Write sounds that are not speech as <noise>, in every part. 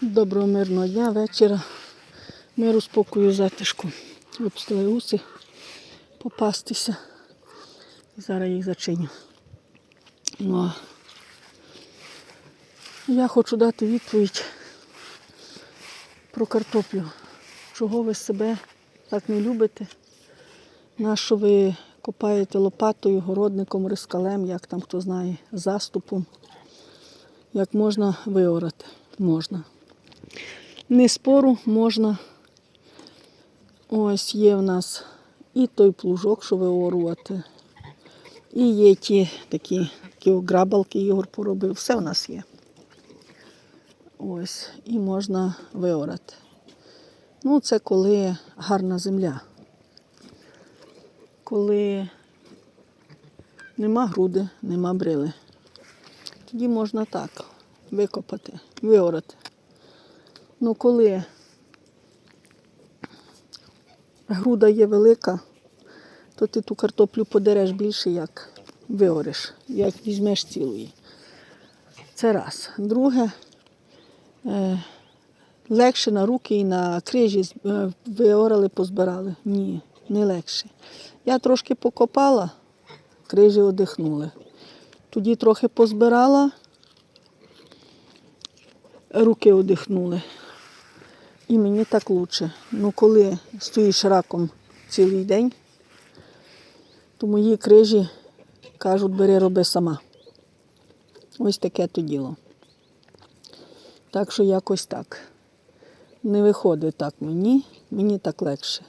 Доброго мирного дня, вечора. Миру, спокою, затишку. Випустили уси попастися. Зараз їх зачиню. Ну, я хочу дати відповідь про картоплю. Чого ви себе так не любите? Нащо ви копаєте лопатою, городником, рискалем, як там хто знає, заступом? Як можна виорати? Можна. Не спору можна. Ось є в нас і той плужок, що виорувати. І є ті такі, грабалки Ігор поробив. Все в нас є. Ось. І можна виорати. Ну, це коли гарна земля. Коли нема груди, нема брили. Тоді можна так викопати, виорати. Ну, коли груда є велика, то ти ту картоплю подереш більше, як виориш, як візьмеш цілої. Це раз. Друге, е, легше на руки і на крижі е, виорали, позбирали. Ні, не легше. Я трошки покопала, крижі одихнули. Тоді трохи позбирала, руки одихнули. І мені так лучше. Ну, коли стоїш раком цілий день, то мої крижі кажуть, бери, роби сама. Ось таке то діло. Так що якось так. Не виходить так мені, мені так легше.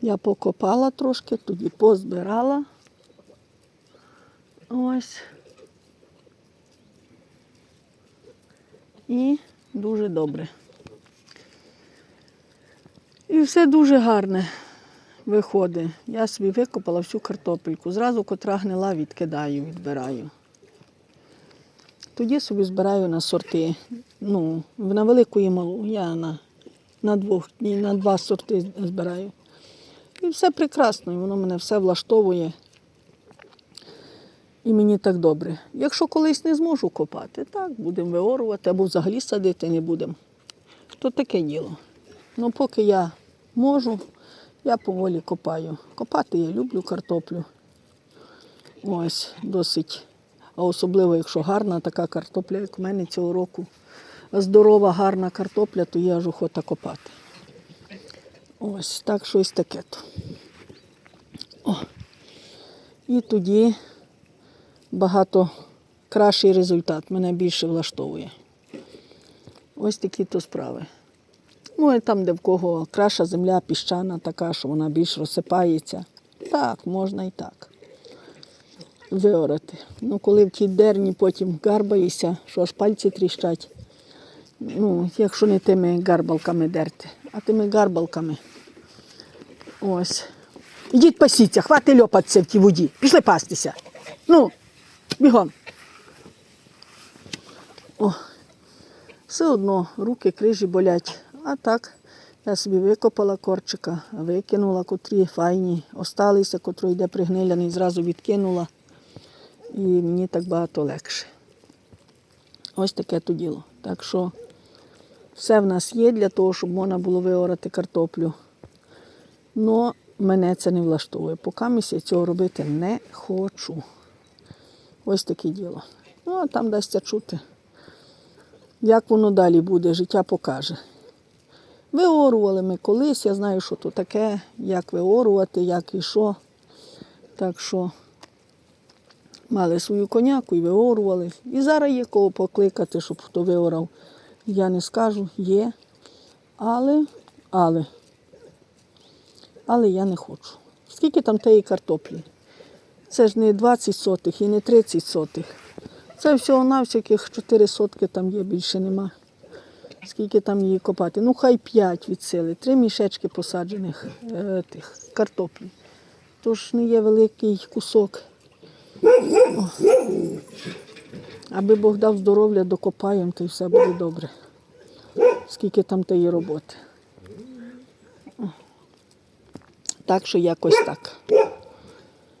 Я покопала трошки, тоді позбирала. Ось. І дуже добре. Все дуже гарне виходить. Я собі викопала всю картопельку. Зразу котра гнила, відкидаю, відбираю. Тоді собі збираю на сорти. Ну, на велику і малу. Я на, на, двох, на два сорти збираю. І все прекрасно, і воно мене все влаштовує. І мені так добре. Якщо колись не зможу копати, так, будемо виорувати або взагалі садити не будемо. То таке діло. Ну, поки я можу, я поволі копаю. Копати я люблю картоплю. Ось, досить. А особливо, якщо гарна така картопля, як у мене цього року. Здорова, гарна картопля, то є аж охота копати. Ось так щось таке. то. І тоді багато кращий результат. Мене більше влаштовує. Ось такі то справи. Ну, і там, де в кого краща земля піщана, така, що вона більш розсипається. Так, можна і так. Виорати. Ну, коли в тій дерні потім гарбаєшся, що аж пальці тріщать. Ну, якщо не тими гарбалками дерти, а тими гарбалками. Ось. Ідіть пасіться, хвати льопатися в тій воді. Пішли пастися. Ну, бігом. О, все одно руки, крижі болять. А так, я собі викопала корчика, викинула, котрі файні, осталися, котрий йде пригниляний, зразу відкинула. І мені так багато легше. Ось таке то діло. Так що все в нас є для того, щоб можна було виорати картоплю. Но мене це не влаштовує. Поки я цього робити не хочу. Ось таке діло. Ну, а там дасться чути. Як воно далі буде, життя покаже. Виорували ми колись, я знаю, що то таке, як виорувати, як і що. Так що мали свою коняку і виорували. І зараз є кого покликати, щоб хто виорав. Я не скажу, є. Але, але, але я не хочу. Скільки там тієї картоплі? Це ж не 20 сотих і не 30 сотих. Це всього на всяких 4 сотки там є, більше нема. Скільки там її копати? Ну, хай 5 від сили. Три мішечки посаджених е, тих картоплі. Тож не є великий кусок. О. Аби Бог дав здоров'я, докопаємо, то й все буде добре. Скільки там тієї роботи. О. Так що якось так.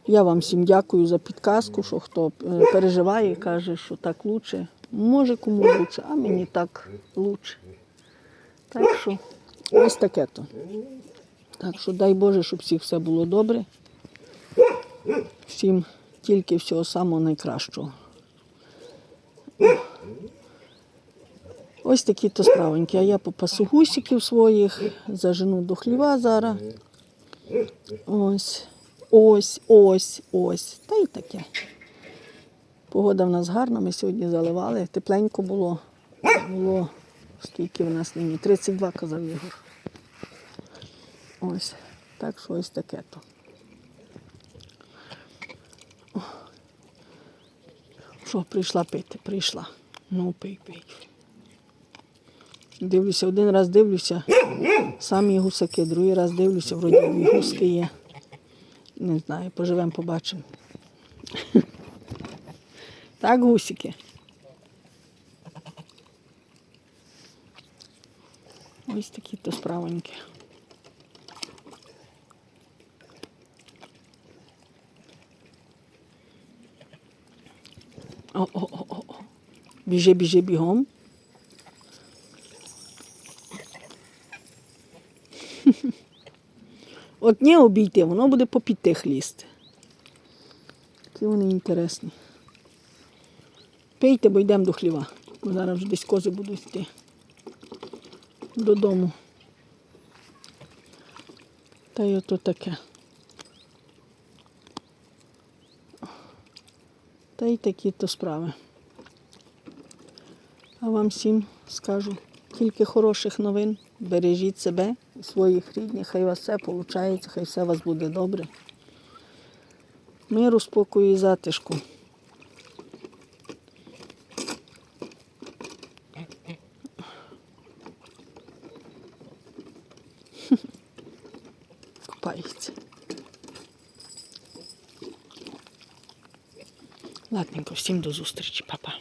Я вам всім дякую за підказку, що хто е, переживає, каже, що так лучше. Може кому лучше, а мені так лучше. Так що ось таке то. Так що дай Боже, щоб всіх все було добре. Всім тільки всього самого найкращого. Ось такі то справоньки. А я попасу гусиків своїх, зажену до хліва зараз. Ось, ось, ось, ось. Та й таке. Погода в нас гарна, ми сьогодні заливали. Тепленько було. Було скільки в нас нині? 32, казав Ігор. Ось. Так що ось таке то. Що, прийшла пити? Прийшла. Ну, пий, пий. Дивлюся, один раз дивлюся, самі гусаки, другий раз дивлюся, вроді гуски є. Не знаю, поживемо, побачимо. <laughs> Так, гусики. Ось такі то справоньки. О, о, о, о, о. Біжи, біжи бігом. <laughs> От не обійти, воно буде попід тих лізти. Які вони інтересні. Пийте, бо йдемо до хліва. Бо зараз вже десь кози будуть йти додому. Та й ото таке. Та й такі то справи. А вам всім скажу тільки хороших новин. Бережіть себе і своїх рідних, хай у вас все виходить, хай все у вас буде добре. Миру, спокою і затишку. <laughs> Купається. Ладненько, всім до зустрічі, папа.